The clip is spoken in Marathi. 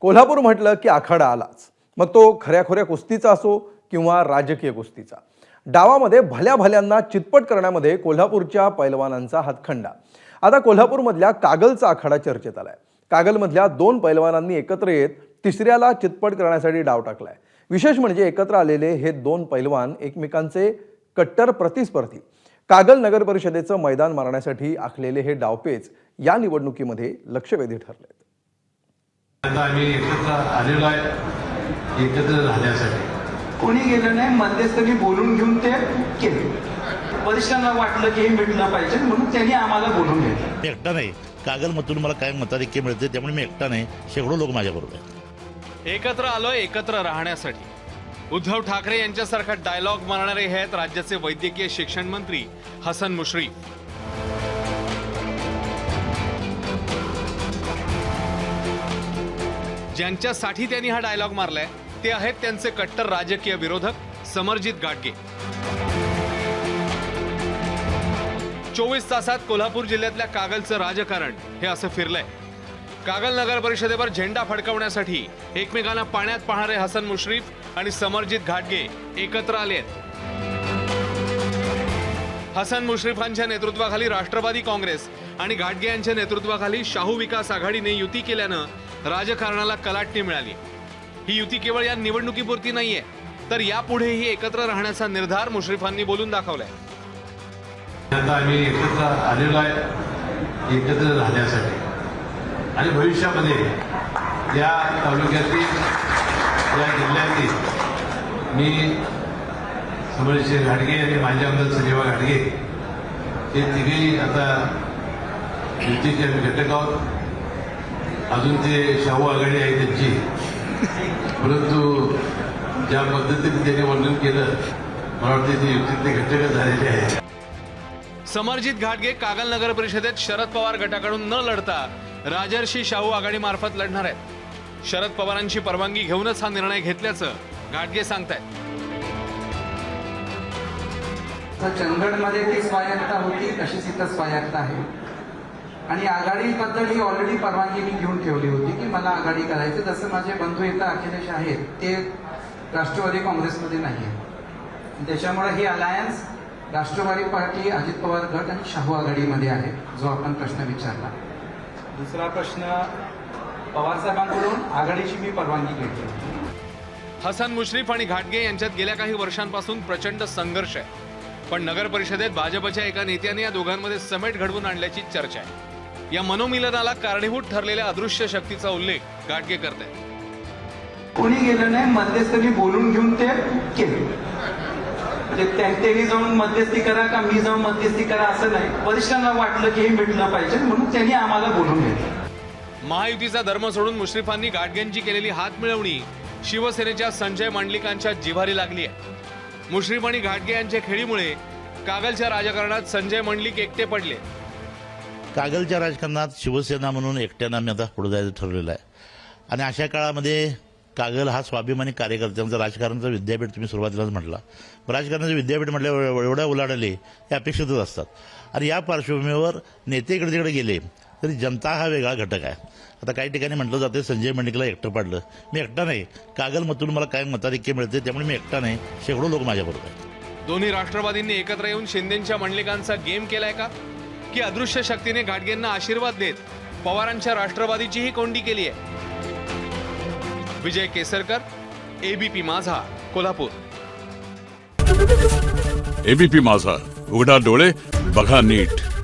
कोल्हापूर म्हटलं की आखाडा आलाच. मग तो खऱ्याखुऱ्या कुस्तीचा असो किंवा राजकीय कुस्तीचा. डावामध्ये भल्या भल्यांना चितपट करण्यामध्ये कोल्हापूरच्या पैलवानांचा हातखंडा. आता कोल्हापूरमधल्या कागलचा आखाडा चर्चेत आलाय. कागलमधल्या दोन पैलवानांनी एकत्र येत तिसऱ्याला चितपट करण्यासाठी डाव टाकलाय. विशेष म्हणजे एकत्र आलेले हे दोन पैलवान एकमेकांचे कट्टर प्रतिस्पर्धी. कागल नगर परिषदेचं मैदान मारण्यासाठी आखलेले हे डावपेच या निवडणुकीमध्ये लक्षवेधी ठरलेत. आता आम्ही एकत्र आलेलो आहे एकत्र राहण्यासाठी. कोणी गेलं नाही मध्यस्थानी बोलून घेऊन ते केले. वरिष्ठांना वाटलं की हे मिटलं पाहिजे म्हणून त्यांनी आम्हाला बोलून घेतलं. एकटा नाही. कागलमधून मला काय मताधिक्य मिळते त्यामुळे मी एकटा नाही. शेकडो लोक माझ्याबरोबर आहेत. एकत्र आलोय एकत्र राहण्यासाठी. उद्धव ठाकरे यांच्यासारखा डायलॉग मारणारे हे आहेत राज्याचे वैद्यकीय शिक्षण मंत्री हसन मुश्रीफ. ज्यांच्यासाठी त्यांनी हा डायलॉग मारलाय ते आहेत त्यांचे कट्टर राजकीय विरोधक समरजित गाडगे. चोवीस तासात कोल्हापूर जिल्ह्यातल्या कागलचं राजकारण हे असं फिरलंय. कागल नगर परिषदेवर झेंडा फडकवण्यासाठी एकमेकांना पाण्यात पाहणारे हसन मुश्रीफ आणि समरजित घाटगे एकत्र आले आहेत. हसन मुश्रीफांच्या नेतृत्वाखाली राष्ट्रवादी काँग्रेस आणि घाटगे यांच्या नेतृत्वाखाली शाहू विकास आघाडीने युती केल्यानं राजकारणाला कलाटणी मिळाली. ही युती केवळ या निवडणुकीपुरती नाहीये तर यापुढेही एकत्र राहण्याचा निर्धार मुश्रीफांनी बोलून दाखवलाय. आता आम्ही एकत्र आलेलो आहे एकत्र राहण्यासाठी. आणि भविष्यामध्ये या तालुक्यातील या जिल्ह्यातील मी समोरचे घाटगे आणि माझे आमदार संजीवा घाटगे. हे तिघेही आता युतीचे आम्ही घटक आहोत. अजून ते शाहू आघाडी आहे त्यांची. परंतु ज्या पद्धतीने त्यांनी वर्णन केलं मला वाटतं ते युतीतले घटकच झालेले आहेत. समरजित घाटगे कागल नगर परिषदेत शरद पवार गटाकडून न लढता राजर्षी शाहू आघाडी मार्फत लढणार आहेत. शरद पवारांची परवानगी घेऊनच हा निर्णय घेतल्याचं घाटगे सांगतायत. तर चंदगडमध्ये ती स्वायत्ता होती तशीच इथं स्वायत्ता आहे. आणि आघाडीबद्दल ही ऑलरेडी परवानगी मी घेऊन ठेवली होती की मला आघाडी करायची. जसं माझे बंधू इथं अखिलेश आहेत ते राष्ट्रवादी काँग्रेसमध्ये नाही आहे त्याच्यामुळे ही अलायन्स राष्ट्रवादी पार्टी अजित पवार गट आणि शाहू आघाडीमध्ये आहे जो आपण प्रश्न विचारला. दुसरा प्रश्न पवारसाहेबांकडून आघाडीची मी परवानगी घेतली. हसन मुश्रीफ आणि घाटगे यांच्यात गेल्या काही वर्षांपासून प्रचंड संघर्ष आहे. पण नगर परिषदेत भाजपच्या एका नेत्याने या दोघांमध्ये समेट घडवून आणल्याची चर्चा आहे. या मनोमिलनाला कारणीभूत ठरलेल्या अदृश्य शक्तीचा उल्लेख घाटगे करत आहेत. कोणी गेलं नाही मध्यस्थानी बोलून घेऊन ते केले. म्हणजे त्या- त्यांनी जाऊन मध्यस्थी करा का मी जाऊन मध्यस्थी करा असं नाही. वरिष्ठांना वाटलं की हे मिटलं पाहिजे म्हणून त्यांनी आम्हाला बोलून घेतलं. महायुतीचा धर्म सोडून मुश्रीफांनी घाटगेंची केलेली हात मिळवणी शिवसेनेच्या संजय मांडलिकांच्या जिव्हारी लागली आहे. मुश्रीफ आणि घाटगे यांच्या खेळीमुळे कागलच्या राजकारणात संजय मंडलिक एकटे पडले. कागलच्या राजकारणात शिवसेना म्हणून एकट्यानं आम्ही आता पुढे जायचं ठरलेलं आहे. आणि अशा काळामध्ये कागल हा स्वाभिमानी कार्यकर्त्यांचा राजकारणाचं विद्यापीठ तुम्ही सुरुवातीलाच म्हटला. राजकारणाचं विद्यापीठ म्हटल्यावर एवढ्या उलाढाले हे अपेक्षितच असतात. आणि या पार्श्वभूमीवर नेते इकडे तिकडे गेले. तरी जनता हा वेगळा घटक आहे. आता काही ठिकाणी म्हटलं जाते संजय मंडिकला एकटं पाडलं. मी एकटा नाही. कागलमधून मला काय मताधिक्य मिळते त्यामुळे मी एकटा नाही. शेकडो लोक माझ्याबरोबर आहेत. दोन्ही राष्ट्रवादींनी एकत्र येऊन शिंदेच्या मंडलिकांचा गेम केलाय का? की अदृश्य शक्तीने घाटगेंना आशीर्वाद देत पवारांच्या राष्ट्रवादीचीही कोंडी केली आहे? विजय केसरकर एबीपी माझा कोल्हापूर. एबीपी माझा. उघडा डोळे बघा नीट.